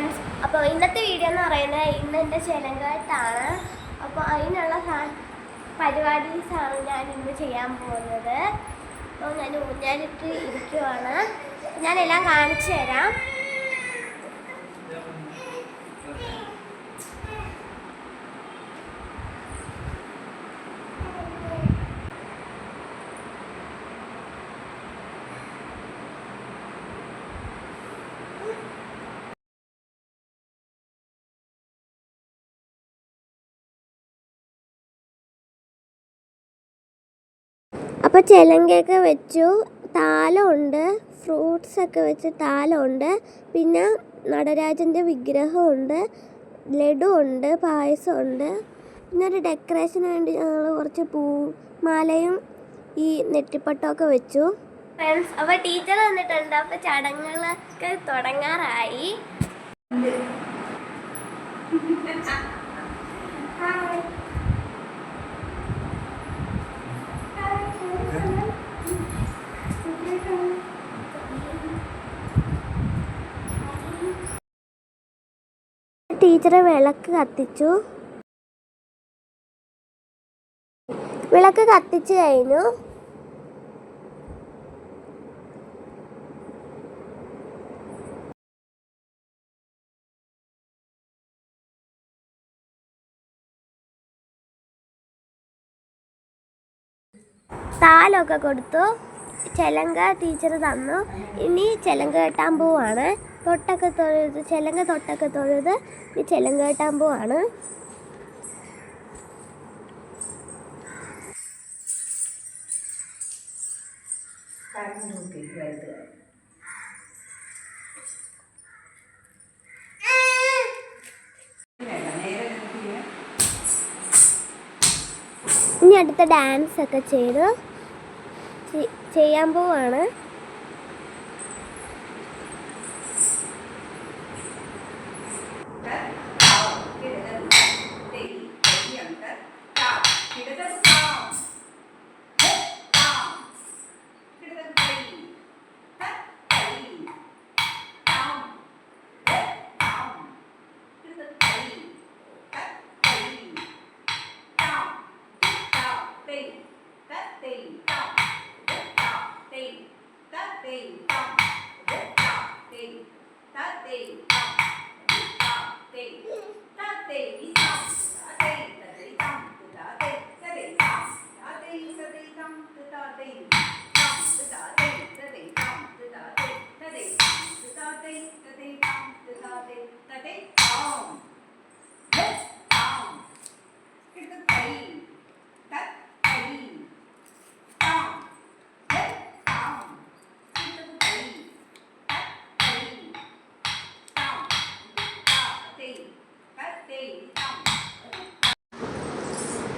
Friends അപ്പോൾ ഇന്നത്തെ video എന്ന് പറയുന്നത് ഇന്ന് എന്റെ ചെലങ്കാട്ടാണ് അപ്പോൾ അതിനുള്ള പരിപാടീസാണ് ഞാൻ ഇന്ന് ചെയ്യാൻ പോകുന്നത്. അപ്പോൾ ഞാൻ ഊഞ്ഞാലിട്ട് ഇരിക്കുവാണ്. ഞാനെല്ലാം കാണിച്ചു തരാം. അപ്പോൾ ചിലങ്കയൊക്കെ വെച്ചു. താലമുണ്ട്. ഫ്രൂട്ട്സൊക്കെ വെച്ച് താലമുണ്ട്. പിന്നെ നടരാജന്റെ വിഗ്രഹമുണ്ട്. ലഡു ഉണ്ട് പായസമുണ്ട്. പിന്നെ ഒരു ഡെക്കറേഷന് വേണ്ടി ഞങ്ങൾ കുറച്ച് പൂ മാലയും ഈ നെറ്റിപ്പട്ടമൊക്കെ വെച്ചു. ഫ്രണ്ട്സ് അപ്പോൾ ടീച്ചർ വന്നിട്ടുണ്ട്. അപ്പോൾ ചടങ്ങുകളൊക്കെ തുടങ്ങാറായി. ടീച്ചർ വിളക്ക് കത്തിച്ചു. വിളക്ക് കത്തിച്ചു കഴിഞ്ഞു. താലൊക്കെ കൊടുത്തു. ചെലങ്ക ടീച്ചർ തന്നു. ഇനി ചെലങ്ക കെട്ടാൻ പോവാണ്. തൊട്ടൊക്കെ തൊഴുത് ചെലങ്ക തൊട്ടൊക്കെ തൊഴുത് ഇനി ചെലങ്ക കെട്ടാൻ പോവാണ്. ഇനി അടുത്ത ഡാൻസ് ഒക്കെ ചെയ്ത്. ചെയ്യാൻ പോവാണ്. pain.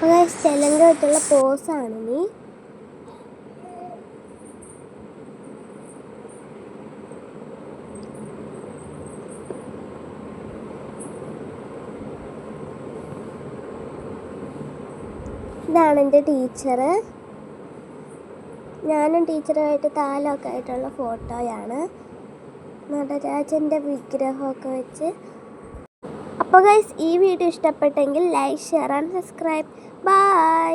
അപ്പോൾ പോസ് പോസാണ് നീ ഇതാണ് എന്റെ ടീച്ചർ ഞാനും ടീച്ചറുമായിട്ട് താലമൊക്കെ ആയിട്ടുള്ള ഫോട്ടോയാണ് നടരാജന്റെ വിഗ്രഹമൊക്കെ വെച്ച് അപ്പോൾ ഗൈസ് ഈ വീഡിയോ ഇഷ്ടപ്പെട്ടെങ്കിൽ like share and subscribe bye